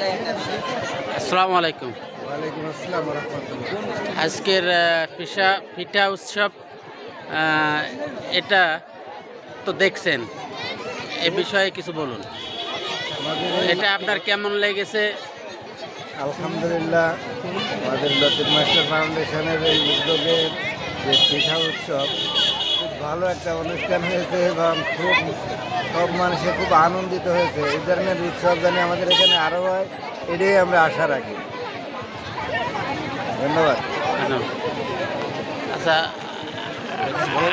আসসালামু আলাইকুম। আজকের আহ, পিঠা পিঠা উৎসব এটা তো দেখছেন। এ বিষয়ে কিছু বলুন। এটা আপনার কেমন লেগেছে? আলহামদুলিল্লাহ আমাদের লতিফ মাস্টার ফাউন্ডেশনের এই উদ্যোগে যে পিঠা উৎসব খুব ভালো একটা অনুষ্ঠান হয়েছে এবং খুব সব মানুষে খুব আনন্দিত হয়েছে। এই ধরনের উৎসব যেন আমাদের এখানে আরও হয় এটাই আমরা আশা রাখি। ধন্যবাদ? আচ্ছা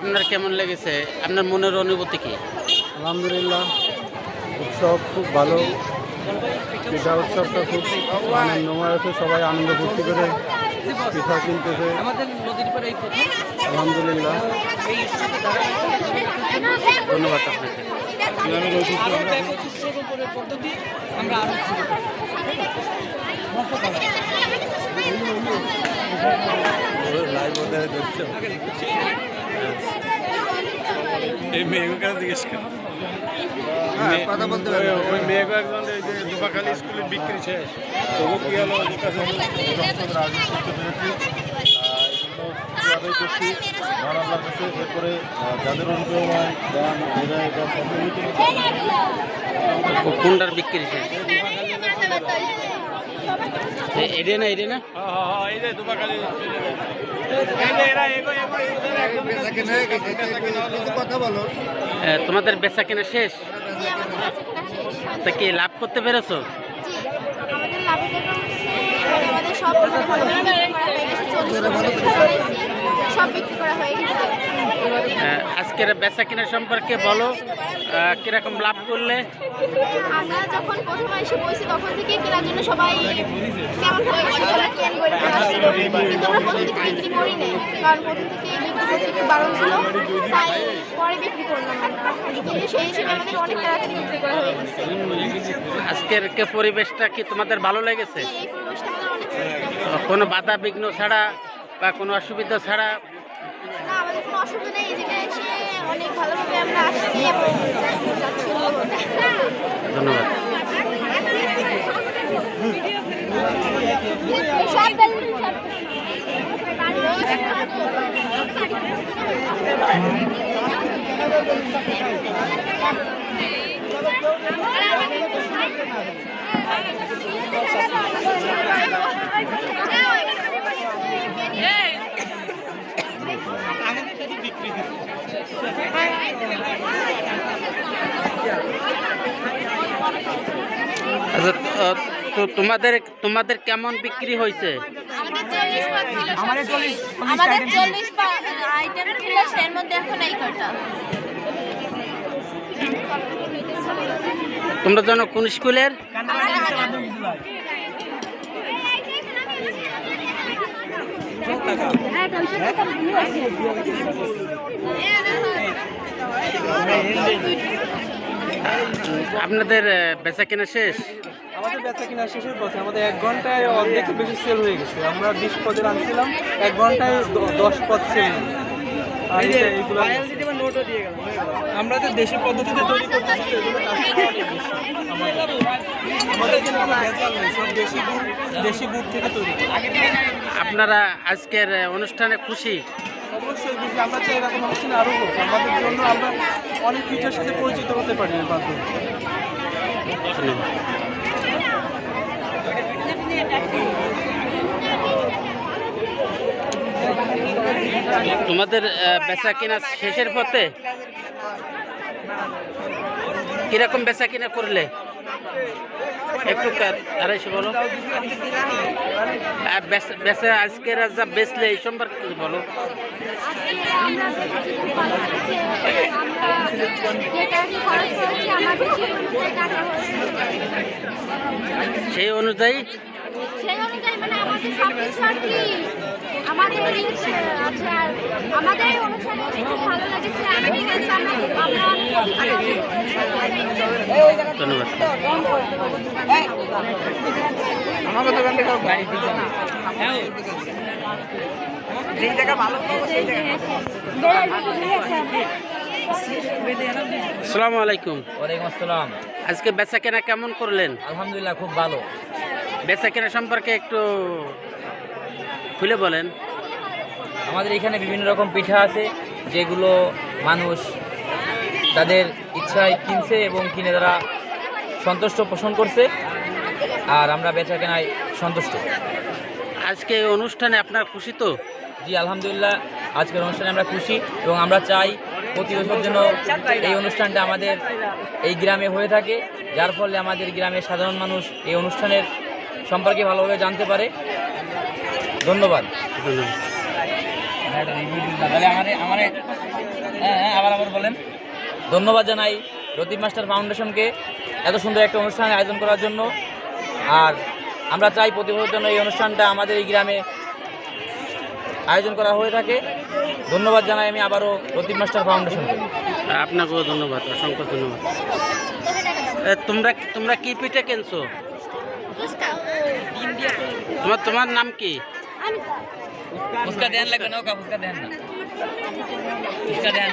আপনার কেমন লেগেছে? আপনার মনের অনুভূতি কি? আলহামদুলিল্লাহ উৎসব খুব ভালো। পিঠা উৎসবটা খুব আনন্দময় আছে সবাই আনন্দ ফুর্তি করে। পিঠা কিনতেছে। আলহামদুলিল্লাহ। ধন্যবাদ আপনাকে। এই মেয়েকে জিজ্ঞেস কর। হ্যাঁ। ওই- এই যে দুপাখালি বিক্রি শেষ তবু কি হলো? ওদের কাছে আমি যতটা রাজি করতে পেরেছি। আহ, এগুলো কীভাবে করছি? মহান কাছে এরপরে যাদের অনুপ্রেরণায় গান এরা এটা কোনটার বিক্রি শেষ এডে না এডে না। তোমাদের বেচা কেনা শেষ? তা কি লাভ করতে পেরেছ আমাদের লাভের টাকা হচ্ছে আমাদের সব বানাইছি সব বিক্রি করা হয়ে গেছে। আজকের বেচা কেনা সম্পর্কে বলো কীরকম লাভ করলে? আমরা যখন প্রথম এসে বসি তখন থেকে কেনার জন্য সবাই কেমন হয়ে গেছে সবাই কেন করে আসছিল। কিন্তু আমরা প্রথম থেকে বিক্রি করি নাই কারণ প্রথম থেকে বিক্রি করতে একটু বারণ ছিল তাই পরে বিক্রি করলাম। কিন্তু সেই হিসেবে আমাদের অনেক তাড়াতাড়ি বিক্রি করা হয়ে গেছে। আজকের পরিবেশটা কি তোমাদের ভালো লেগেছে? এই পরিবেশটা কোনো বাধা বিঘ্ন ছাড়া বা কোনো অসুবিধা ছাড়া অসুবিধা নেই এসে অনেক ভালোভাবে আমরা আসছি এবং যাচ্ছি ধন্যবাদ আচ্ছা তো- তোমাদের তোমাদের কেমন বিক্রি হয়েছে? আমাদের চল্লিশ মধ্যে এখন এই কটা তোমরা জানো কোন স্কুলের? আপনাদের বেচা কেনা শেষ? আমাদের বেচা কিনা শেষের পথে আমাদের এক ঘন্টায় অর্ধেক বেশি সেল হয়ে গেছে। আমরা বিশ পদের আনছিলাম এক ঘন্টায় দশ পদ সেল আর আমরা তো দেশি পদ্ধতিতে তৈরি করতেছি আমাদের। সব দেশি গুড় দেশি গুড় থেকে তৈরি আপনারা আজকের অনুষ্ঠানে খুশি? অবশ্যই বেশি আমরা চাই এরকম অনুষ্ঠানে আরও হোক। আমাদের জন্য আমরা অনেক পিঠার সাথে পরিচিত হতে পারি এর মাধ্যমে। ধন্যবাদ। তোমাদের বেচা কিনা শেষের পথে? কীরকম বেচা কিনা করলে? একটু আড়াইশো বলো। বেচা- আজকের যা বেচলে এই সম্পর্কে বলো? সেই অনুযায়ী? সেই অনুযায়ী মানে আমাদের সব কিছু আমাদের আছে আর আমাদের এই খুব ভালো লেগেছে আমি ঠিক আছে আমরা আমরা অনেক ধন্যবাদ আমাদের দোকান থেকে গাড়ি দিচ্ছে না যেই জায়গা ভালো সেই জায়গা আসসালামু আলাইকুম। ওয়ালাইকুম আসসালাম। আজকে বেচা কেনা কেমন করলেন? আলহামদুলিল্লাহ খুব ভালো। বেচা কেনা সম্পর্কে একটু খুলে বলেন। আমাদের এখানে বিভিন্ন রকম পিঠা আছে যেগুলো মানুষ তাদের ইচ্ছায় কিনছে এবং কিনে তারা সন্তুষ্ট পোষণ করছে আর আমরা বেচা কেনায় সন্তুষ্ট। আজকে এই অনুষ্ঠানে আপনার খুশি তো? জি আলহামদুলিল্লাহ আজকের অনুষ্ঠানে আমরা খুশি এবং আমরা চাই প্রতি বছর যেন এই অনুষ্ঠানটা আমাদের এই গ্রামে হয়ে থাকে যার ফলে আমাদের গ্রামের সাধারণ মানুষ এই অনুষ্ঠানের সম্পর্কে ভালোভাবে জানতে পারে। ধন্যবাদ। হ্যাঁ হ্যাঁ আবার আবার বলেন ধন্যবাদ জানাই রতিব মাস্টার ফাউন্ডেশনকে এত সুন্দর একটা অনুষ্ঠান আয়োজন করার জন্য। আর আমরা চাই প্রতি বছর জন্য এই অনুষ্ঠানটা আমাদের এই গ্রামে আয়োজন করা হয়ে থাকে। ধন্যবাদ জানাই আমি আবারও রতিব মাস্টার ফাউন্ডেশনকে। আপনাকেও ধন্যবাদ অসংখ্য ধন্যবাদ। তোমরা তোমরা কি পিঠে কিনছো? তোমার তোমার নাম কি? দেন লাগবে না ওকা ফুচকা দেন না ফুচকা দেন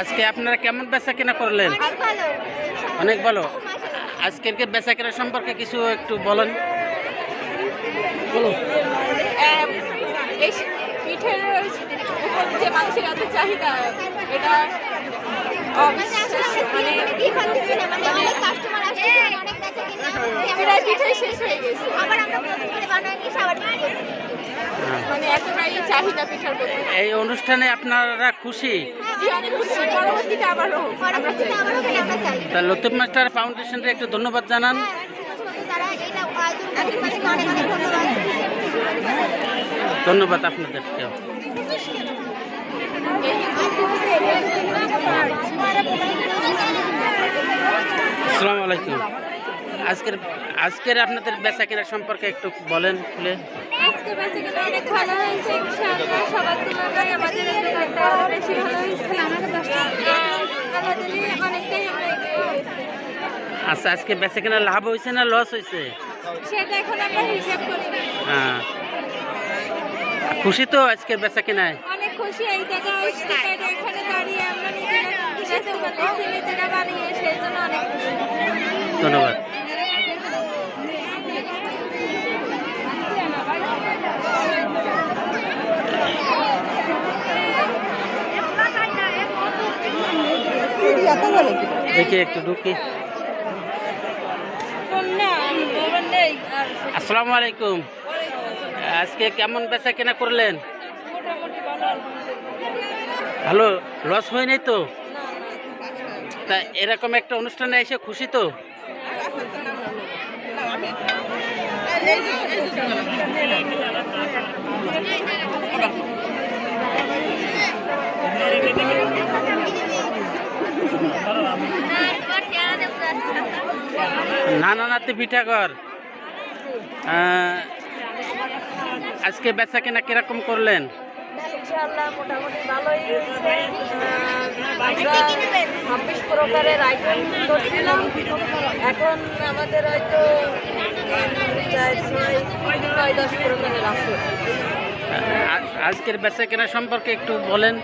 আজকে আপনারা কেমন বেচা কেনা করলেন? অনেক ভালো। আজকের বেচা কেনা সম্পর্কে কিছু একটু বলেন। আহ, এই পিঠের উপর যে মানুষের এত চাহিদা এটা। মানে মানে। প্রায় পিঠে শেষ হয়ে গেছে। আবার আমরা প্রথম করে বানাই নিয়ে আবার বিক্রি করছি। মানে এতটাই চাহিদা পিঠার প্রতি। এই অনুষ্ঠানে আপনারা খুশি? পরবর্তীতে আবারও তা লতিফ মাস্টার ফাউন্ডেশনকে একটু ধন্যবাদ জানান। হ্যাঁ, তারা এটা আয়োজন অনেক অনেক ধন্যবাদ। ধন্যবাদ আপনাদেরকেও আসসালামু আলাইকুম। আজকের আজকের আপনাদের বেচা কেনা সম্পর্কে একটু বলেন খুলে। আজকে বেঁচে গেলে অনেক ভালো হয়েছে ইনশাআল্লাহ সবার তুলনায় আমাদের দোকানটা আরও বেশি ভালো হয়েছে। আলহামদুলিল্লাহ অনেকটাই আমরা এগিয়ে গেছি আচ্ছা আজকে বেচা কেনা লাভ হয়েছে না লস হয়েছে? সেটা এখন আমরা হিসাব করি না। হ্যাঁ। খুশি তো আজকের বেচা কেনায় অনেক খুশি এই জায়গায় এখানে দাঁড়িয়ে আমরা নিজেরা নিজেরা বানিয়ে সেই জন্য অনেক খুশি। ধন্যবাদ। দেখি একটু ঢুকি। আসসালামু আলাইকুম। আজকে কেমন বেচা কেনা করলেন ভালো লস হয় নাই তো তা এরকম একটা অনুষ্ঠানে এসে খুশি তো না না নাতি পিঠা কর আহ, আজকে বেচা কেনা কীরকম করলেন? ইনশাআল্লাহ মোটামুটি ভালোই আমরা ছাব্বিশ প্রকারের আইটেম করছিলাম এখন আমাদের হয়তো তিন, চার ছয় দশ প্রকারের আছে। আজকের বেচা কেনা সম্পর্কে একটু বলেন।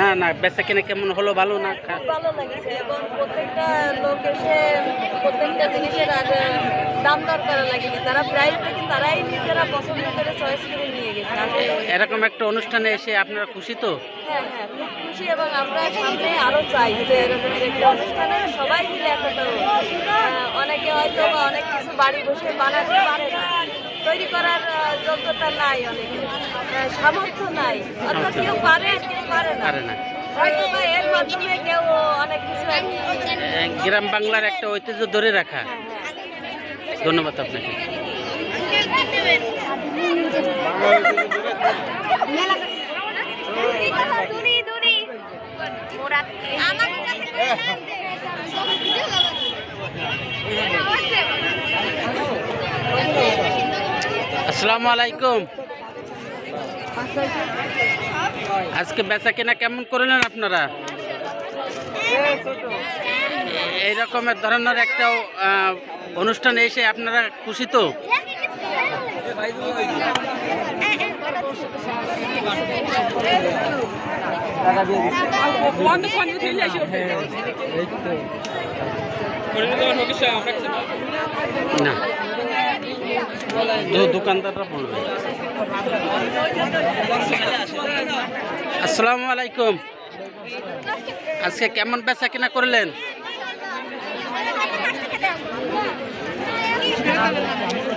না না বেচা কেনা কেমন হলো ভালো না ভালো লেগেছে এবং প্রত্যেকটা লোক এসে প্রত্যেকটা জিনিসের আর দাম দর করা লাগেনি। তারা প্রাইস দেখে তারাই নিজেরা পছন্দ করে চয়েস করে নিয়ে গেছে। এরকম একটা অনুষ্ঠানে এসে আপনারা খুশি তো? হ্যাঁ হ্যাঁ খুব খুশি এবং আমরা সামনে আরও চাই যে এরকমের একটা অনুষ্ঠানে সবাই মিলে অনেকে হয়তো বা অনেক কিছু বাড়ি বসে বানাতে পারে না। তৈরি করার যোগ্যতা নাই অনেকে। সামর্থ্য নাই। অর্থাৎ কেউ পারে কেউ পারে না। এর মাধ্যমে কেউ অনেক কিছু গ্রাম বাংলার একটা ঐতিহ্য ধরে রাখা। হ্যাঁ হ্যাঁ। ধন্যবাদ আপনাকে দূরি ওরা আমাদের কাছে আসসালামু আলাইকুম। আজকে বেচা কেনা কেমন করলেন আপনারা? এই রকমের ধরনের একটা অনুষ্ঠান এসে আপনারা খুশি তো? না। দোকানদাররা বলবে। আসসালামু আলাইকুম। আজকে কেমন বেচা কিনা করলেন?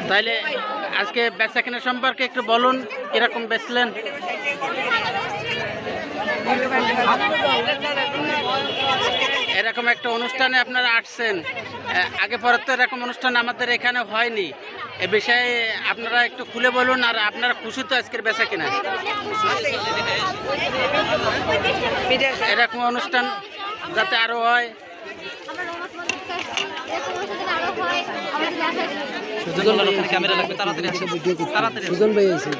তাইলে আজকে বেচা কিনা সম্পর্কে একটু বলুন, কীরকম বেচলেন? এরকম একটা অনুষ্ঠানে আপনারা আসছেন। আগে পরে তো এরকম অনুষ্ঠান আমাদের এখানে হয়নি। এ বিষয়ে আপনারা একটু খুলে বলুন, আর আপনারা খুশি তো আজকের বেচা কিনা? এরকম অনুষ্ঠান? যাতে আরও হয়? সুজন ভাই ক্যামেরা লাগবে তাড়াতাড়ি তাড়াতাড়ি উচিত।